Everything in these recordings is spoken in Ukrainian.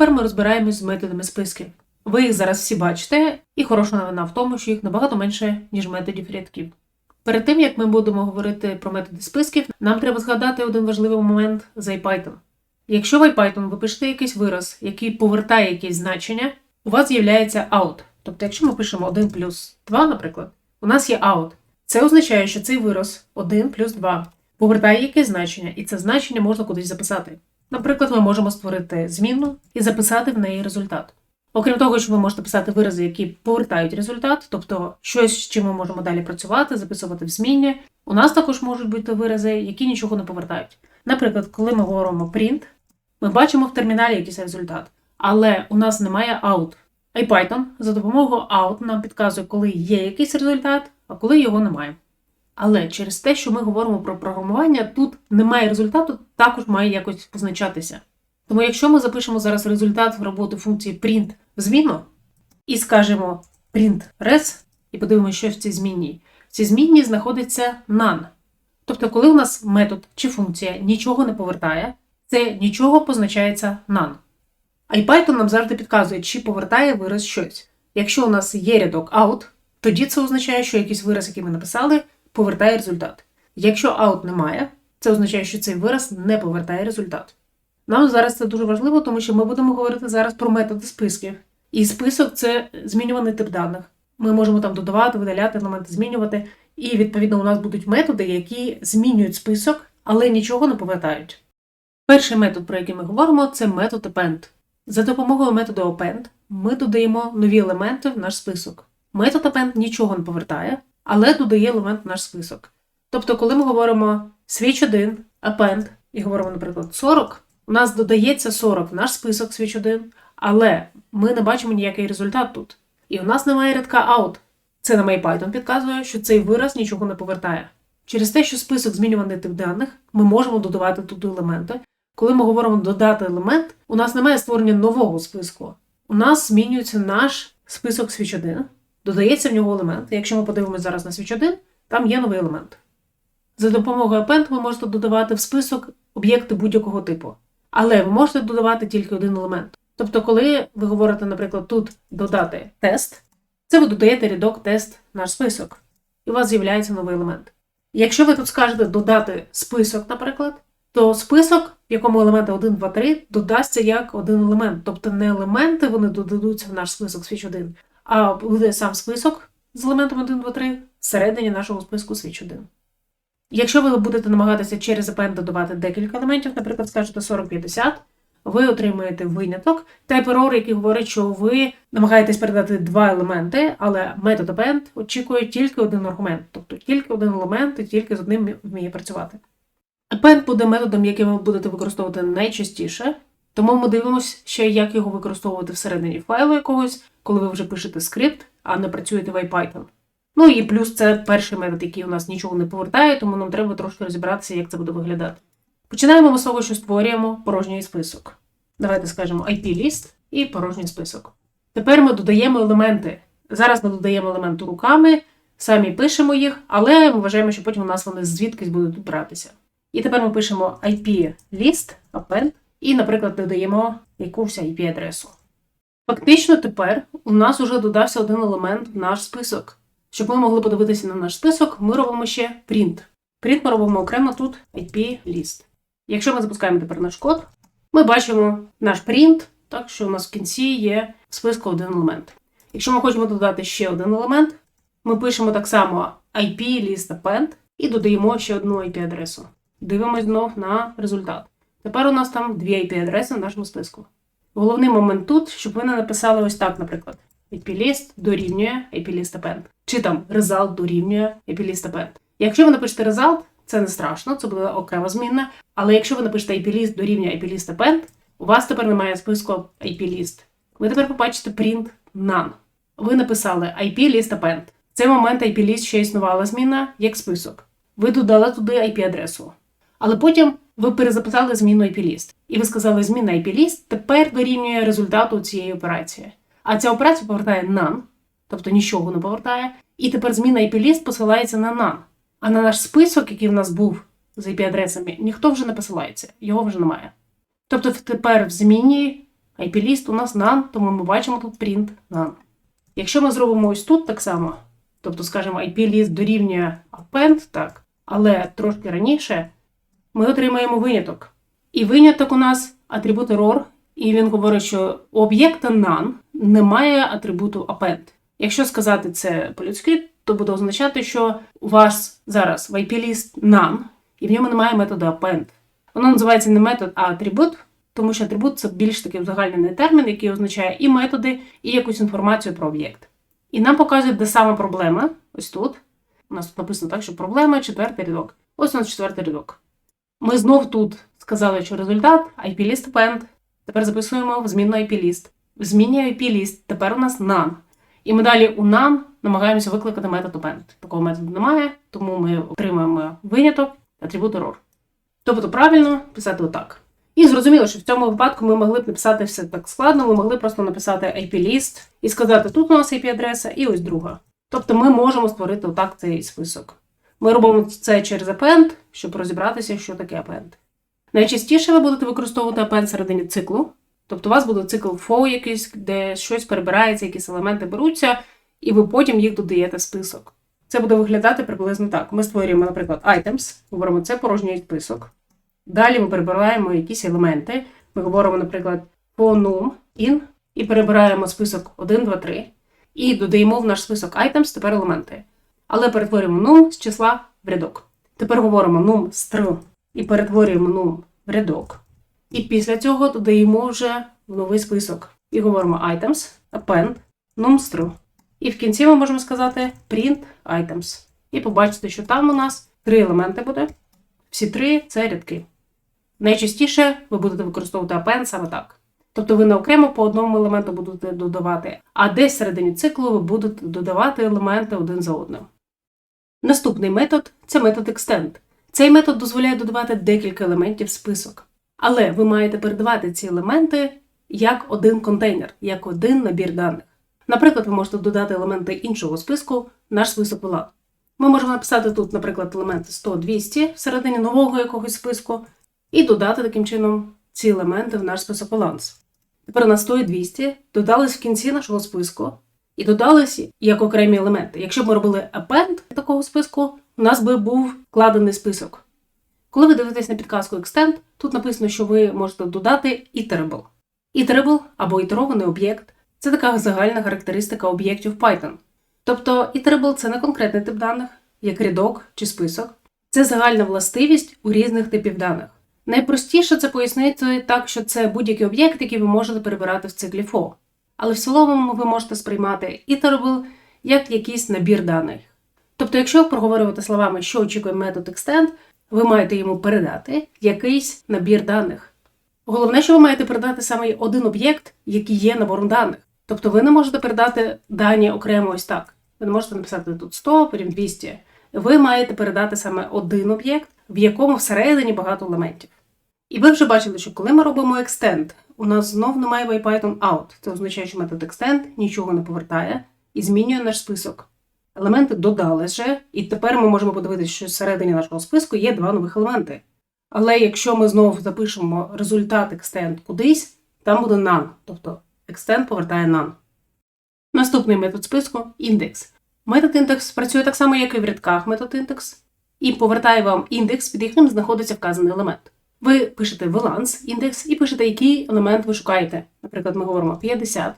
тепер ми розбираємось з методами списків. Ви їх зараз всі бачите, і хороша новина в тому, що їх набагато менше, ніж методів рядків. Перед тим як ми будемо говорити про методи списків, нам треба згадати один важливий момент з IPython. Якщо в IPython ви пишете якийсь вираз, який повертає якесь значення, у вас з'являється out. Тобто, якщо ми пишемо 1 плюс 2, наприклад, у нас є out. Це означає, що цей вираз 1 плюс 2 повертає якесь значення, і це значення можна кудись записати. Наприклад, ми можемо створити змінну і записати в неї результат. Окрім того, що ви можете писати вирази, які повертають результат, тобто щось, з чим ми можемо далі працювати, записувати в змінні. У нас також можуть бути вирази, які нічого не повертають. Наприклад, коли ми говоримо print, ми бачимо в терміналі якийсь результат, але у нас немає out. IPython за допомогою out нам підказує, коли є якийсь результат, а коли його немає. Але через те, що ми говоримо про програмування, тут немає результату, також має якось позначатися. Тому якщо ми запишемо зараз результат в роботу функції print в зміну і скажемо print res, і подивимося, що в цій змінній, в цій змінній знаходиться none. Тобто, коли у нас метод чи функція нічого не повертає, це нічого позначається none. А IPython нам завжди підказує, чи повертає вираз щось. Якщо у нас є рядок out, тоді це означає, що якийсь вираз, який ми написали, повертає результат. Якщо out немає, це означає, що цей вираз не повертає результат. Нам зараз це дуже важливо, тому що ми будемо говорити зараз про методи списків. І список це змінюваний тип даних. Ми можемо там додавати, видаляти елементи, змінювати. І відповідно у нас будуть методи, які змінюють список, але нічого не повертають. Перший метод, про який ми говоримо, це метод append. За допомогою методу append ми додаємо нові елементи в наш список. Метод append нічого не повертає, але додає елемент в наш список. Тобто, коли ми говоримо switch 1, append і говоримо, наприклад, 40, у нас додається 40 в наш список switch 1, але ми не бачимо ніякий результат тут. І у нас немає рядка out. Це на MyPython підказує, що цей вираз нічого не повертає. Через те, що список змінюваний тип даних, ми можемо додавати туди елементи. Коли ми говоримо додати елемент, у нас немає створення нового списку. У нас змінюється наш список switch 1, додається в нього елемент. Якщо ми подивимося зараз на switch 1, там є новий елемент. За допомогою append ви можете додавати в список об'єкти будь-якого типу. Але ви можете додавати тільки один елемент. Тобто, коли ви говорите, наприклад, тут додати тест, це ви додаєте рядок тест наш список, і у вас з'являється новий елемент. Якщо ви тут скажете додати список, наприклад, то список, в якому елементи 1, 2, 3, додасться як один елемент. Тобто не елементи вони додадуться в наш список switch 1, а буде сам список з елементом 1, 2, 3 всередині нашого списку switch 1. Якщо ви будете намагатися через append додавати декілька елементів, наприклад, скажете 40-50, ви отримуєте виняток type-error, який говорить, що ви намагаєтесь передати два елементи, але метод append очікує тільки один аргумент, тобто тільки один елемент і тільки з одним вміє працювати. Append буде методом, який ви будете використовувати найчастіше, тому ми дивимося ще, як його використовувати всередині файлу якогось, коли ви вже пишете скрипт, а не працюєте в IPython. Ну і плюс це перший метод, який у нас нічого не повертає, тому нам треба трошки розібратися, як це буде виглядати. Починаємо ми з того, що створюємо порожній список. Давайте скажемо IP-ліст і порожній список. Тепер ми додаємо елементи. Зараз ми додаємо елементи руками, самі пишемо їх, але ми вважаємо, що потім у нас вони звідкись будуть братися. І тепер ми пишемо IP-ліст, append, і, наприклад, додаємо якусь IP-адресу. Фактично, тепер у нас вже додався один елемент в наш список. Щоб ми могли подивитися на наш список, ми робимо ще print. Print ми робимо окремо тут IP-ліст. Якщо ми запускаємо тепер наш код, ми бачимо наш print, так що у нас в кінці є в списку один елемент. Якщо ми хочемо додати ще один елемент, ми пишемо так само IP-ліст append і додаємо ще одну IP-адресу. Дивимось знов на результат. Тепер у нас там дві IP-адреси в нашому списку. Головний момент тут, щоб ви не написали ось так, наприклад. IP-ліст дорівнює IP-ліст append. Чи там result дорівнює IP-ліст append. Якщо ви напишете result, це не страшно, це буде окрема змінна. Але якщо ви напишете IP-ліст дорівнює IP-ліст append, у вас тепер немає списку IP-ліст. Ви тепер побачите print none. Ви написали IP-ліст append. В цей момент IP-ліст ще існувала зміна як список. Ви додали туди IP-адресу. Але потім ви перезаписали зміну IP-ліст. І ви сказали, зміна IP-ліст тепер дорівнює результату цієї операції. А ця операція повертає none, тобто нічого не повертає. І тепер зміна IP-ліст посилається на none. А на наш список, який в нас був з IP-адресами, ніхто вже не посилається, його вже немає. Тобто тепер в зміні IP-ліст у нас none, тому ми бачимо тут print none. Якщо ми зробимо ось тут так само, тобто, скажімо, IP-ліст дорівнює append, так, але трошки раніше, ми отримаємо виняток. І виняток у нас атрибут error, і він говорить, що у об'єкта none немає атрибуту append. Якщо сказати це по-людськи, то буде означати, що у вас зараз в IP-ліст none, і в ньому немає методу append. Воно називається не метод, а атрибут, тому що атрибут це більш такий узагальнений термін, який означає і методи, і якусь інформацію про об'єкт. І нам показують, де саме проблема. Ось тут. У нас тут написано так, що проблема четвертий рядок. Ось у нас четвертий рядок. Ми знов тут сказали, що результат IP-list append. Тепер записуємо в змінну IP-list. В зміні IP-list тепер у нас none. І ми далі у none намагаємося викликати метод append. Такого методу немає, тому ми отримуємо виняток атрибут error. Тобто правильно писати отак. І зрозуміло, що в цьому випадку ми могли б написати все так складно, ми могли просто написати IP-ліст і сказати, тут у нас IP-адреса і ось друга. Тобто ми можемо створити отак цей список. Ми робимо це через append, щоб розібратися, що таке append. Найчастіше ви будете використовувати append всередині циклу. Тобто у вас буде цикл for якийсь, де щось перебирається, якісь елементи беруться, і ви потім їх додаєте в список. Це буде виглядати приблизно так. Ми створюємо, наприклад, items, говоримо, це порожній список. Далі ми перебираємо якісь елементи. Ми говоримо, наприклад, по num in, і перебираємо список 1, 2, 3. І додаємо в наш список items тепер елементи. Але перетворюємо num з числа в рядок. Тепер говоримо num str і перетворюємо num в рядок. І після цього додаємо вже в новий список. І говоримо items, append, num str. І в кінці ми можемо сказати print items. І побачите, що там у нас три елементи буде. Всі три це рядки. Найчастіше ви будете використовувати append саме так. Тобто ви не окремо по одному елементу будете додавати, а десь всередині циклу ви будете додавати елементи один за одним. Наступний метод це метод extend. Цей метод дозволяє додавати декілька елементів в список. Але ви маєте передавати ці елементи як один контейнер, як один набір даних. Наприклад, ви можете додати елементи іншого списку наш список VLAN. Ми можемо написати тут, наприклад, елементи 100-200 всередині нового якогось списку, і додати таким чином ці елементи в наш список баланс. Тепер на 100 і 200 додались в кінці нашого списку і додались як окремі елементи. Якщо б ми робили append такого списку, у нас би був вкладений список. Коли ви дивитесь на підказку Extend, тут написано, що ви можете додати iterable. Iterable або ітерований об'єкт це така загальна характеристика об'єктів Python. Тобто iterable – це не конкретний тип даних, як рядок чи список. Це загальна властивість у різних типів даних. Найпростіше це пояснити так, що це будь-який об'єкт, який ви можете перебирати в циклі for. Але в цілому ви можете сприймати iterable як якийсь набір даних. Тобто, якщо проговорювати словами, що очікує метод extend, ви маєте йому передати якийсь набір даних. Головне, що ви маєте передати саме один об'єкт, який є набором даних. Тобто ви не можете передати дані окремо ось так. Ви не можете написати тут 100, потім 200. Ви маєте передати саме один об'єкт, в якому всередині багато елементів. І ви вже бачили, що коли ми робимо extend, у нас знов немає в Python out. Це означає, що метод extend нічого не повертає і змінює наш список. Елементи додали вже, і тепер ми можемо подивитися, що всередині нашого списку є два нових елементи. Але якщо ми знову запишемо результат extend кудись, там буде none, тобто extend повертає none. Наступний метод списку індекс. Метод індекс працює так само, як і в рядках метод індекс, і повертає вам індекс, під яким знаходиться вказаний елемент. Ви пишете valence індекс і пишете, який елемент ви шукаєте. Наприклад, ми говоримо 50.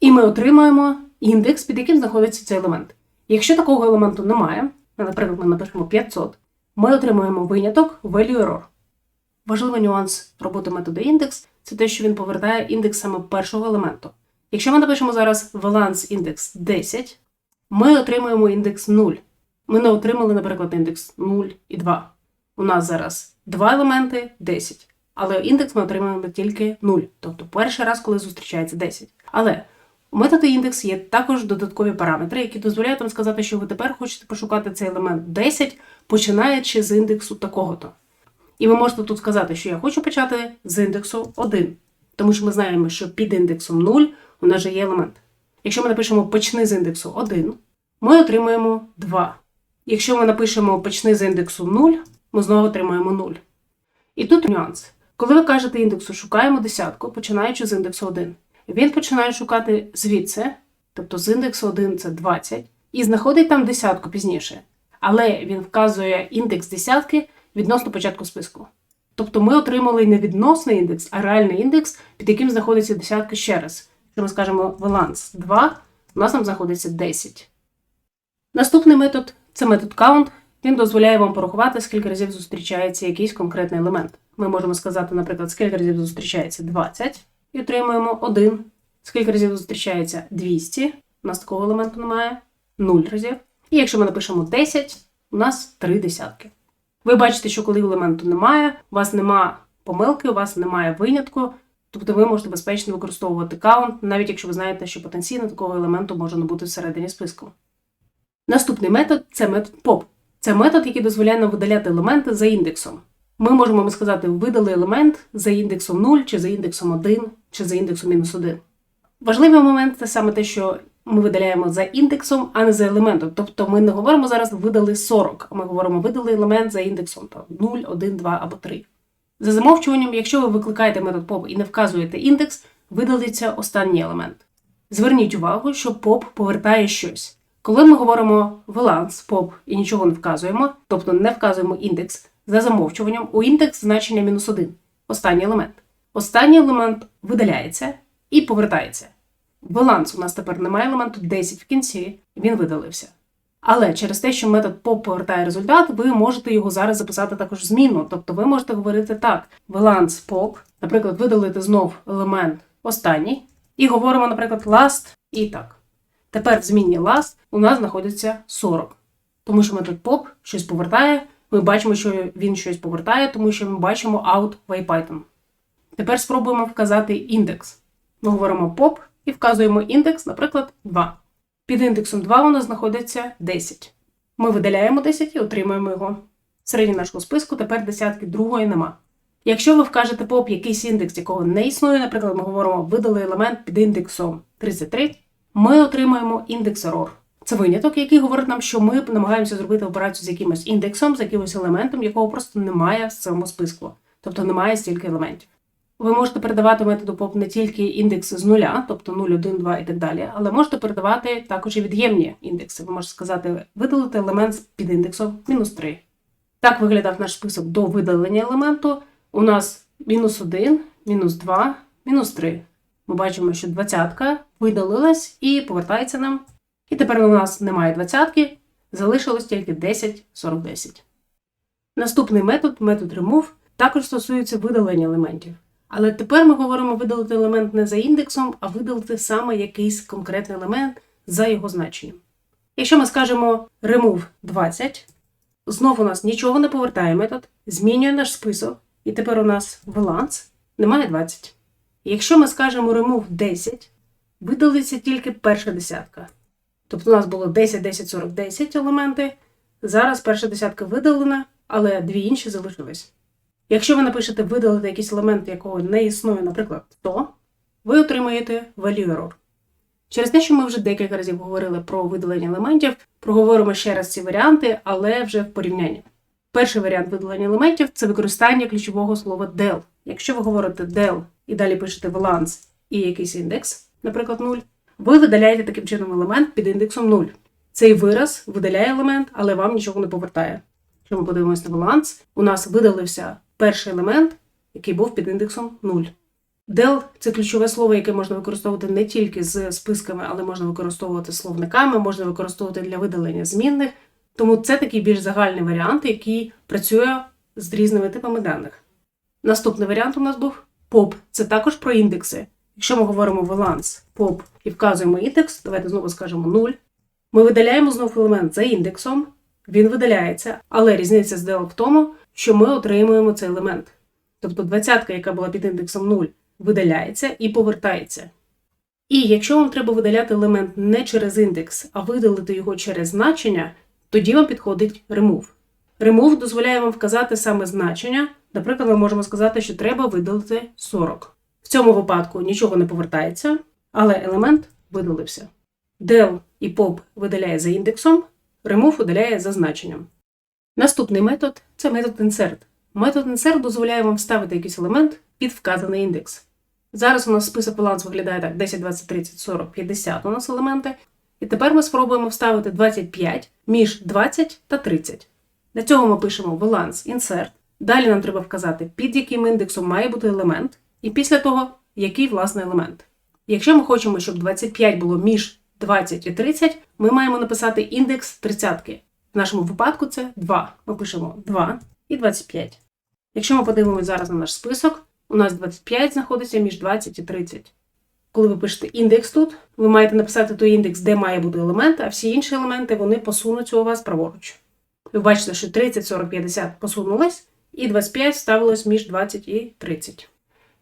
І ми отримаємо індекс, під яким знаходиться цей елемент. Якщо такого елементу немає, наприклад, ми напишемо 500, ми отримуємо виняток value error. Важливий нюанс роботи методу індекс це те, що він повертає індекс саме першого елементу. Якщо ми напишемо зараз valence індекс 10, ми отримуємо індекс 0. Ми не отримали, наприклад, індекс 0 і 2. У нас зараз два елементи 10. Але індекс ми отримуємо тільки 0. Тобто перший раз, коли зустрічається 10. Але у методу індекс є також додаткові параметри, які дозволяють вам сказати, що ви тепер хочете пошукати цей елемент 10, починаючи з індексу такого-то. І ви можете тут сказати, що я хочу почати з індексу 1. Тому що ми знаємо, що під індексом 0 у нас же є елемент. Якщо ми напишемо почни з індексу 1, ми отримуємо 2. Якщо ми напишемо почни з індексу 0, ми знову отримаємо 0. І тут нюанс. Коли ви кажете індексу шукаємо десятку, починаючи з індексу 1, він починає шукати звідси, тобто з індексу 1 це 20, і знаходить там десятку пізніше. Але він вказує індекс десятки відносно початку списку. Тобто ми отримали не відносний індекс, а реальний індекс, під яким знаходиться десятка ще раз. Якщо ми скажемо баланс 2, у нас там знаходиться 10. Наступний метод це метод count. Він дозволяє вам порахувати, скільки разів зустрічається якийсь конкретний елемент. Ми можемо сказати, наприклад, скільки разів зустрічається 20 і отримуємо 1. Скільки разів зустрічається 200, у нас такого елементу немає, 0 разів. І якщо ми напишемо 10, у нас 3 десятки. Ви бачите, що коли елементу немає, у вас немає помилки, у вас немає винятку, тобто ви можете безпечно використовувати каунт, навіть якщо ви знаєте, що потенційно такого елементу може не бути всередині списку. Наступний метод це метод POP. Це метод, який дозволяє нам видаляти елементи за індексом. Ми можемо сказати, видали елемент за індексом 0, чи за індексом 1, чи за індексом мінус 1. Важливий момент це саме те, що ми видаляємо за індексом, а не за елементом. Тобто ми не говоримо зараз видали 40, а ми говоримо видали елемент за індексом там, 0, 1, 2 або 3. За замовчуванням, якщо ви викликаєте метод POP і не вказуєте індекс, видалиться останній елемент. Зверніть увагу, що POP повертає щось. Коли ми говоримо valance, POP і нічого не вказуємо, тобто не вказуємо індекс, за замовчуванням у індекс значення мінус 1, останній елемент. Останній елемент видаляється і повертається. Баланс у нас тепер немає елементу 10 в кінці, він видалився. Але через те, що метод POP повертає результат, ви можете його зараз записати також зміну. Тобто ви можете говорити так: баланс POP, наприклад, видалити знов елемент останній, і говоримо, наприклад, last і так. Тепер в змінні last у нас знаходиться 40. Тому що метод POP щось повертає, ми бачимо, що він щось повертає, тому що ми бачимо out в IPython. Тепер спробуємо вказати індекс. Ми говоримо POP і вказуємо індекс, наприклад, 2. Під індексом 2 у нас знаходиться 10. Ми видаляємо 10 і отримуємо його. Середній нашого списку тепер десятки другої нема. Якщо ви вкажете POP якийсь індекс, якого не існує, наприклад, ми говоримо видали елемент під індексом 33, ми отримаємо індекс error. Це виняток, який говорить нам, що ми намагаємося зробити операцію з якимось індексом, з якимось елементом, якого просто немає в цьому списку, тобто немає стільки елементів. Ви можете передавати методу POP не тільки індекси з нуля, тобто 0, 1, 2 і так далі, але можете передавати також і від'ємні індекси. Ви можете сказати, видалити елемент під індексом мінус 3. Так виглядав наш список до видалення елементу. У нас мінус 1, мінус 2, мінус 3. Ми бачимо, що двадцятка видалилась і повертається нам. І тепер у нас немає двадцятки, залишилось тільки 10, 40, 10. Наступний метод, метод remove, також стосується видалення елементів. Але тепер ми говоримо видалити елемент не за індексом, а видалити саме якийсь конкретний елемент за його значенням. Якщо ми скажемо remove 20, знову у нас нічого не повертає метод, змінює наш список, і тепер у нас баланс немає 20. Якщо ми скажемо remove 10, видалиться тільки перша десятка. Тобто у нас було 10, 10, 40, 10 елементи. Зараз перша десятка видалена, але дві інші залишились. Якщо ви напишете видалити якийсь елемент, якого не існує, наприклад, 100, ви отримаєте value error. Через те, що ми вже декілька разів говорили про видалення елементів, проговоримо ще раз ці варіанти, але вже в порівнянні. Перший варіант видалення елементів це використання ключового слова del. Якщо ви говорите del і далі пишете balance і якийсь індекс, наприклад, 0, ви видаляєте таким чином елемент під індексом 0. Цей вираз видаляє елемент, але вам нічого не повертає. Якщо ми подивимося на баланс, у нас видалився перший елемент, який був під індексом 0. Del – це ключове слово, яке можна використовувати не тільки з списками, але можна використовувати словниками, можна використовувати для видалення змінних. Тому це такий більш загальний варіант, який працює з різними типами даних. Наступний варіант у нас був POP. Це також про індекси. Якщо ми говоримо баланс POP і вказуємо індекс, давайте знову скажемо 0. Ми видаляємо знову елемент за індексом, він видаляється, але різниця з в тому, що ми отримуємо цей елемент. Тобто двадцятка, яка була під індексом 0, видаляється і повертається. І якщо вам треба видаляти елемент не через індекс, а видалити його через значення, тоді вам підходить remove. Remove дозволяє вам вказати саме значення. Наприклад, ми можемо сказати, що треба видалити 40. В цьому випадку нічого не повертається, але елемент видалився. Del і pop видаляє за індексом, remove видаляє за значенням. Наступний метод це метод insert. Метод insert дозволяє вам вставити якийсь елемент під вказаний індекс. Зараз у нас список баланс виглядає так: 10, 20, 30, 40, 50 у нас елементи. І тепер ми спробуємо вставити 25 між 20 та 30. Для цього ми пишемо баланс insert. Далі нам треба вказати, під яким індексом має бути елемент, і після того, який власне елемент. Якщо ми хочемо, щоб 25 було між 20 і 30, ми маємо написати індекс 30. В нашому випадку це 2. Ми пишемо 2 і 25. Якщо ми подивимося зараз на наш список, у нас 25 знаходиться між 20 і 30. Коли ви пишете індекс тут, ви маєте написати той індекс, де має бути елемент, а всі інші елементи вони посунуться у вас праворуч. Ви бачите, що 30, 40, 50 посунулись, і 25 ставилось між 20 і 30.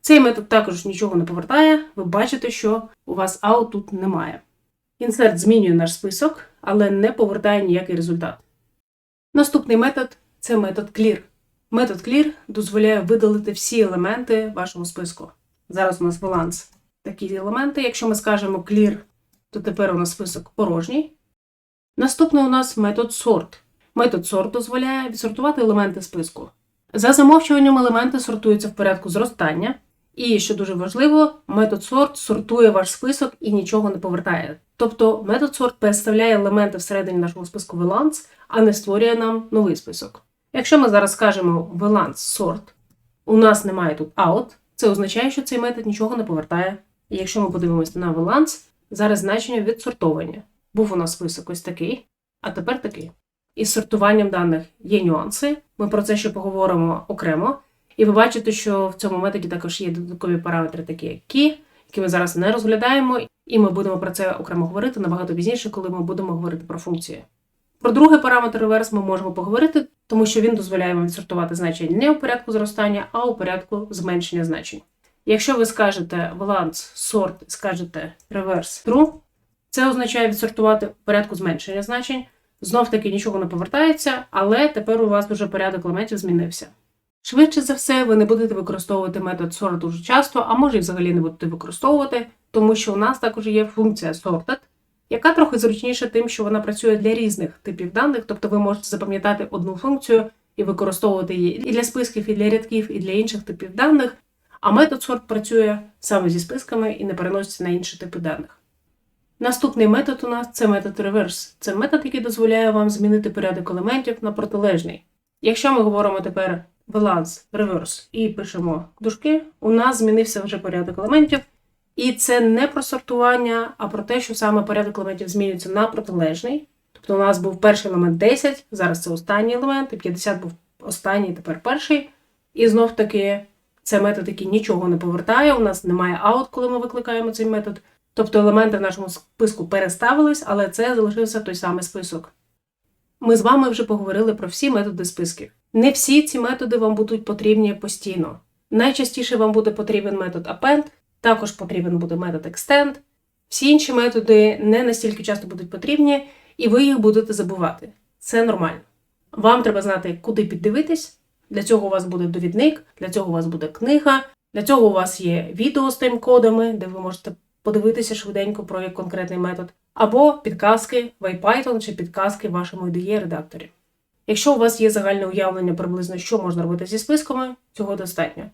Цей метод також нічого не повертає, ви бачите, що у вас out тут немає. Insert змінює наш список, але не повертає ніякий результат. Наступний метод це метод clear. Метод clear дозволяє видалити всі елементи вашого списку. Зараз у нас баланс такі елементи. Якщо ми скажемо clear, то тепер у нас список порожній. Наступний у нас метод sort. Метод sort дозволяє відсортувати елементи списку. За замовчуванням елементи сортуються в порядку зростання. І, що дуже важливо, метод sort сортує ваш список і нічого не повертає. Тобто метод sort переставляє елементи всередині нашого списку VLANS, а не створює нам новий список. Якщо ми зараз скажемо VLANS sort, у нас немає тут out, це означає, що цей метод нічого не повертає. І якщо ми подивимося на VLANS, зараз значення відсортовані. Був у нас список ось такий, а тепер такий. Із сортуванням даних є нюанси. Ми про це ще поговоримо окремо. І ви бачите, що в цьому методі також є додаткові параметри, такі як key, які ми зараз не розглядаємо, і ми будемо про це окремо говорити набагато пізніше, коли ми будемо говорити про функції. Про другий параметр реверс ми можемо поговорити, тому що він дозволяє вам відсортувати значення не у порядку зростання, а у порядку зменшення значень. Якщо ви скажете balance sort, скажете reverse true, це означає відсортувати в порядку зменшення значень. Знов таки нічого не повертається, але тепер у вас уже порядок елементів змінився. Швидше за все, ви не будете використовувати метод sort дуже часто, а може і взагалі не будете використовувати, тому що у нас також є функція sorted, яка трохи зручніша тим, що вона працює для різних типів даних, тобто ви можете запам'ятати одну функцію і використовувати її і для списків, і для рядків, і для інших типів даних. А метод sort працює саме зі списками і не переноситься на інші типи даних. Наступний метод у нас це метод reverse. Це метод, який дозволяє вам змінити порядок елементів на протилежний. Якщо ми говоримо тепер balance reverse і пишемо дужки, у нас змінився вже порядок елементів. І це не про сортування, а про те, що саме порядок елементів змінюється на протилежний. Тобто у нас був перший елемент 10, зараз це останній елемент, і 50 був останній, тепер перший. І знов таки це метод, який нічого не повертає. У нас немає out, коли ми викликаємо цей метод. Тобто елементи в нашому списку переставились, але це залишився той самий список. Ми з вами вже поговорили про всі методи списків. Не всі ці методи вам будуть потрібні постійно. Найчастіше вам буде потрібен метод append, також потрібен буде метод extend. Всі інші методи не настільки часто будуть потрібні, і ви їх будете забувати. Це нормально. Вам треба знати, куди піддивитись. Для цього у вас буде довідник, для цього у вас буде книга, для цього у вас є відео з тайм-кодами, де ви можете подивитися швиденько про як конкретний метод, або підказки в IPython чи підказки вашому IDE редакторі. Якщо у вас є загальне уявлення приблизно, що можна робити зі списками, цього достатньо.